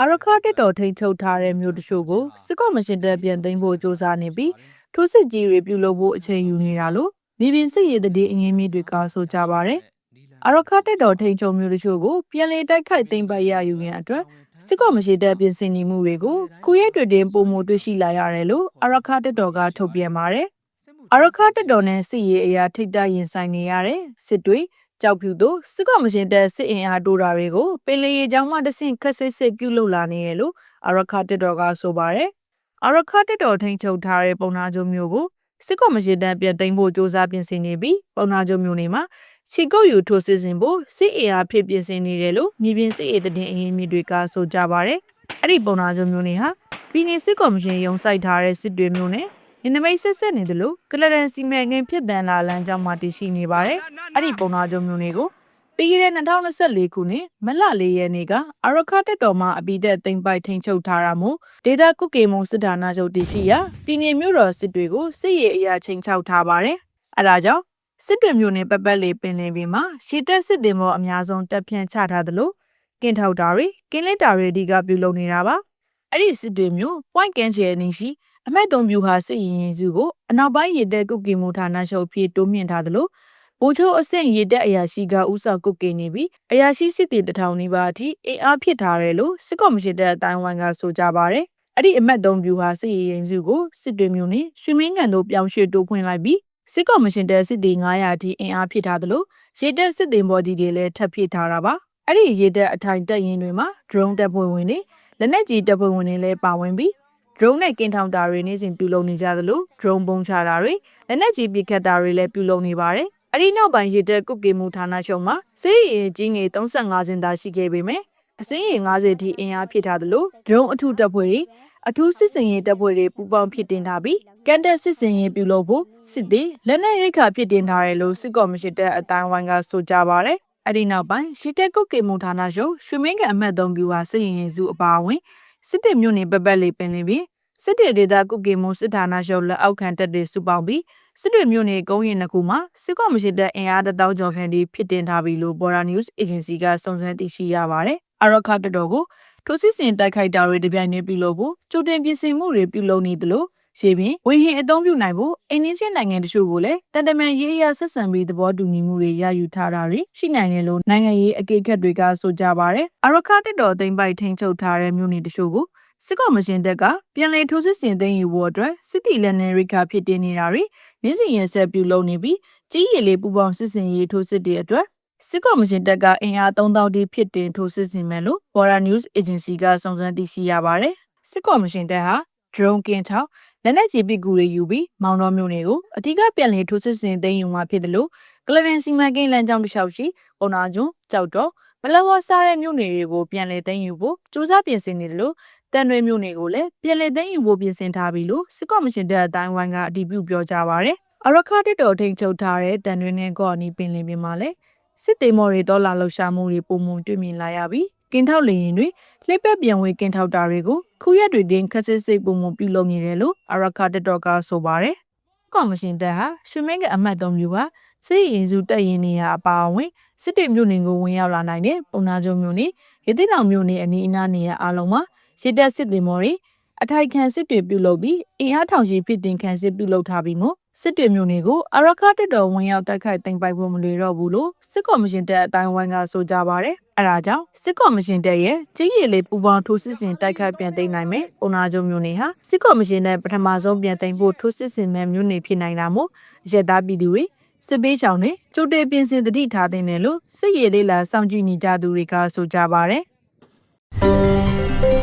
အာရခတက်တော်ထိန်ချုပ်ထားတဲ့မြို့တချို့ကိုစစ်ကော့မရှင်တပ်ပြန်သိမ်းဖို့စ조사နေပြီးထိုးစစ်ကြီးတွေပြုလုပ်ဖို့အချိန်ယူနေတာလို့မြေပြင်စစ်ရေးတည်အငင်းမြစ်တွေကဆိုကြပါဗျ။အာရခတက်တော်ထိန်ချုပ်မြို့တချို့ကိုပြန်လည်တိုက်ခိုက်သိမ်းပိုက်ရယူရန်အတွက်စစ်ကော့မရှင်တပ်ပြင်ဆင်နေမှုတွေကိုခုရဲတွေတင်ပုံမှုတွေ့ရှိလာရတယ်လို့အာရခတက်တော်ကထုတ်ပြန်ပါတယ်။ အာရခတက်တော်နဲ့စစ်ရေးအရာထိတ်တရင်ဆိုင်နေရတဲ့စစ်တွေကြောက်ဖြူတို့စစ်ကော့မရှင်တပ်စစ်အင်အားတိုးတာတွေကိုပင်လယ်ရေကြောင်းမှတဆင့်ခက်ဆစ်ဆစ်ပြုလုပ်လာနေရလို့အာရခတက်တော်ကဆိုပါတယ်။အာရခတက်တော်ထိန်ချုပ်ထားတဲ့ပုံနာကျုံမျိုးကိုစစ်ကော့မရှင်တပ်ပြန်သိမ်းဖို့စ조사ပြင်ဆင်နေပြီးပုံနာကျုံမျိုးနေမှာချီကုတ်ယူထိုးစစ်ဆင်ဖို့စစ်အင်အားဖြစ်ပြင်ဆင်နေတယ်လို့မြေပြင်စစ်ရေးတည်အရင်မြစ်တွေကဆိုကြပါတယ်။အဲ့ဒီပုံနာကျုံမျိုးနေဟာပြည်내စစ်ကော်မရှင်ရုံးစိုက်ထားတဲ့စစ်တွေမျိုးနဲ့ နနမိတ်ဆက်ဆက်နေတယ်လို့ကလရန်စီမဲငင်ဖြစ်တန်လာလမ်းကြောင်းမှာတည်ရှိနေပါတယ်။အဲ့ဒီပုံနာကျုံမျိုးတွေကိုပြီးခဲ့တဲ့2024ခုနှစ်မလ၄ရက်နေ့ကအာရခတက်တော်မှာအပိသက်သိမ့်ပိုက်ထိန်ချုပ်ထားတာမို့ဒေတာကုကေမုံစစ်ဌာနချုပ်တည်ရှိရာပြည်내မြို့တော်စစ်တွေကိုစစ်ရေးအရာချိန်ချောက်ထားပါတယ်။အဲဒါကြောင့်စစ်တွေမျိုးနဲ့ပပတ်လေးပင်လင်ပြီးမှာရှီတက်စစ်တင်မောအများဆုံးတက်ဖြန့်ချထားသလိုကင်းထောက်တာတွေကင်းလင်းတာတွေအဓိကပြုလုပ်နေတာပါ။အဲ့ဒီစစ်တွေမျိုး point ကန်ချယ်နေရှိ အမိုက်တုံပြူဟာစစ်ရင်ရင်စုကိုအနောက်ပိုင်းရတဲ့ကုကေမူဌာနချုပ်ဖြစ်တိုးမြင့်ထားသလိုဗိုလ်ချုပ်အဆင့်ရတဲ့အရာရှိကဥဆောင်ကုကေနေပြီးအရာရှိစစ်တီတထောင်နီးပါးအထိအင်အားဖြစ်ထားတယ်လို့စစ်ကော်မရှင်တဲ့အတိုင်းဝိုင်းကဆိုကြပါဗျ။အဲ့ဒီအမတ်သုံးပြူဟာစစ်ရင်ရင်စုကိုစစ်တွေမျိုးနဲ့ရွှေမင်းကန်တို့ပြောင်းရွှေ့တိုးဖွင့်လိုက်ပြီးစစ်ကော်မရှင်တဲ့စစ်တီ900အထိအင်အားဖြစ်ထားသလိုရေတက်စစ်တင်ဘော်ကြီးတွေလည်းထပ်ဖြစ်ထားတာပါ။အဲ့ဒီရေတက်အထိုင်တက်ရင်တွေမှာ drone တပ်ဖွဲ့ဝင်တွေလက်နက်ကြီးတပ်ဖွဲ့ဝင်တွေလည်းပါဝင်ပြီး drone နဲ့ကင်ထောင်တာတွေနေ့စဉ်ပြုလုပ်နေကြသလို drone ပုံချတာတွေလက်နက်ကြီးပစ်ခတ်တာတွေလည်းပြုလုပ်နေပါတယ်။အဲ့ဒီနောက်ပိုင်းရေတက်ကုတ်ကေမှုဌာနချုပ်မှာစေးရင်ကြီးငယ်35စင်သာရှိခဲ့ပေမယ့်အစင်းရင်90ထိအင်အားဖြစ်ထားသလို drone အထုတပ်ဖွဲ့တွေအထူးစစ်စင်ရေးတပ်ဖွဲ့တွေပူးပေါင်းဖြစ်တင်ထားပြီးကန်တက်စစ်စင်ရေးပြုလုပ်ဖို့စစ်သည်လက်နက်ရိတ်ခါဖြစ်တင်ထားတယ်လို့စစ်ကော်မရှင်တပ်အတိုင်းဝိုင်းကဆိုကြပါဗျ။အဲ့ဒီနောက်ပိုင်းရှီတက်ကုတ်ကေမှုဌာနချုပ်ရွှေမင်းကအမှတ်3ဗျူဟာစစ်ရင်ရင်စုအပါအဝင် စစ်တပ်မြို့နယ်ပပတ်လေးပင်လင်းပြီးစစ်တေဒေတာကုကေမုံစစ်ဌာနချုပ်လက်အောက်ခံတပ်တွေစုပေါင်းပြီးစစ်တွေမြို့နယ်ကုန်းရင်နှစ်ခုမှာစစ်ကော်မရှင်တပ်အင်အားတသောကျော်ခန့်ဒီဖြစ်တင်ထားပြီလို့ Bora News Agency ကစုံစမ်းသိရှိရပါတယ်။အရခတ်တော်ကိုထိုစစ်စင်တိုက်ခိုက်တာတွေတပြိုင်တည်းပြုလုပ်ဖို့ကြိုတင်ပြင်ဆင်မှုတွေပြုလုပ်နေသလို ရှေ့ပြင်ဝင်းဟင်အသုံးပြုနိုင်ဖို့အိန္ဒိယနိုင်ငံတချို့ကိုလည်းတန်တမန်ရေးအရာဆက်ဆံပြီးသဘောတူညီမှုတွေရယူထားတာတွေရှိနိုင်တယ်လို့နိုင်ငံရေးအကဲခတ်တွေကဆိုကြပါတယ်။အရခတ်တော်သိမ့်ပိုက်ထိန်ချုပ်ထားတဲ့မြို့နယ်တချို့ကိုစစ်ကော်မရှင်တပ်ကပြန်လည်ထိုးစစ်ဆင်သိမ်းယူဖို့အတွက်စစ်တီလက်နယ်ရိခါဖြစ်တင်နေတာတွေနေ့စဉ်ရက်ဆက်ပြုလုပ်နေပြီးကြီးရည်လေးပူပေါင်းစစ်စင်ရေးထိုးစစ်တွေအတွက်စစ်ကော်မရှင်တပ်ကအင်အား3000တိဖြစ်တင်ထိုးစစ်ဆင်မယ်လို့ Bora News Agency ကစုံစမ်းသိရှိရပါတယ်။စစ်ကော်မရှင်တပ်ဟာ drone ကင်းထောက် လက်နက်ကြီးပစ်ကူတွေယူပြီးမောင်တော်မျိုးတွေကိုအထူးကပြန်လည်ထိုးစစ်ဆင်သိမ်းယူမှာဖြစ်တယ်လို့ကလရင်စီမံကိန်းလမ်းကြောင်းတစ်လျှောက်ရှိပုံနာကျွန်းကြောက်တော့ဘလဝစားတဲ့မြို့နယ်တွေကိုပြန်လည်သိမ်းယူဖို့စူးစမ်းပြင်ဆင်နေတယ်လို့တန်ရွေမြို့နယ်ကိုလည်းပြည်လည်သိမ်းယူဖို့ပြင်ဆင်ထားပြီလို့စစ်ကော်မရှင်တပ်အတိုင်းဝိုင်းကအတည်ပြုပြောကြားပါရယ်အရခါတစ်တော်ထိန်ချုပ်ထားတဲ့တန်ရွေနဲ့ကော်နီပင်လင်ပြင်မှာလည်းစစ်တေမော်တွေတော်လာလှုပ်ရှားမှုတွေပုံမှန်တွေ့မြင်လာရပြီး ကင်းထောက်လေရင်တွေလှိပ်ပက်ပြန်ဝေကင်းထောက်တာတွေကိုခုရက်တွေတင်ခက်စစ်စိတ်ပုံမှန်ပြုလုပ်နေတယ်လို့အရခါတစ်တော်ကဆိုပါရယ်ကော်မရှင်တပ်ဟာရွှေမင်းကအမတ်သုံးမျိုးကစစ်ရင်စုတက်ရင်နေရအပါအဝင်စစ်တေမျိုးနေကိုဝင်ရောက်လာနိုင်တဲ့ပုံနာကျုံမျိုးနေရတိလောင်မျိုးနေအနီးအနားနေရအားလုံးမှာရစ်တက်စစ်တင်မော်တွေအထိုက်ခံစစ်တွေပြုလုပ်ပြီးအင်အားထောင်ရှိဖြစ်တင်ခံစစ်ပြုလုပ်ထားပြီးမို့စစ်တွေမျိုးတွေကိုအရခတက်တော်ဝင်ရောက်တိုက်ခိုက်တင်ပိုက်ဖို့မလွယ်တော့ဘူးလို့စစ်ကော်မရှင်တပ်အတိုင်းဝိုင်းကဆိုကြပါဗျ။ အဲဒါကြောင့်စစ်ကော်မရှင်တပ်ရဲ့ကြီးရည်လေးပူပေါင်းထိုးစစ်ဆင်တိုက်ခိုက်ပြန်သိမ်းနိုင်မယ်။ပုံနာကျုံမျိုးနေဟာစစ်ကော်မရှင်တပ်ပထမဆုံးပြန်သိမ်းဖို့ထိုးစစ်ဆင်မဲ့မျိုးနေဖြစ်နိုင်တာမို့ရက်သားပြည်သူတွေစစ်ပေးချောင်းနဲ့ကြိုတေပြင်ဆင်တတိထားသိတယ်လို့စစ်ရည်လေးလာစောင့်ကြည့်နေကြသူတွေကဆိုကြပါဗျ။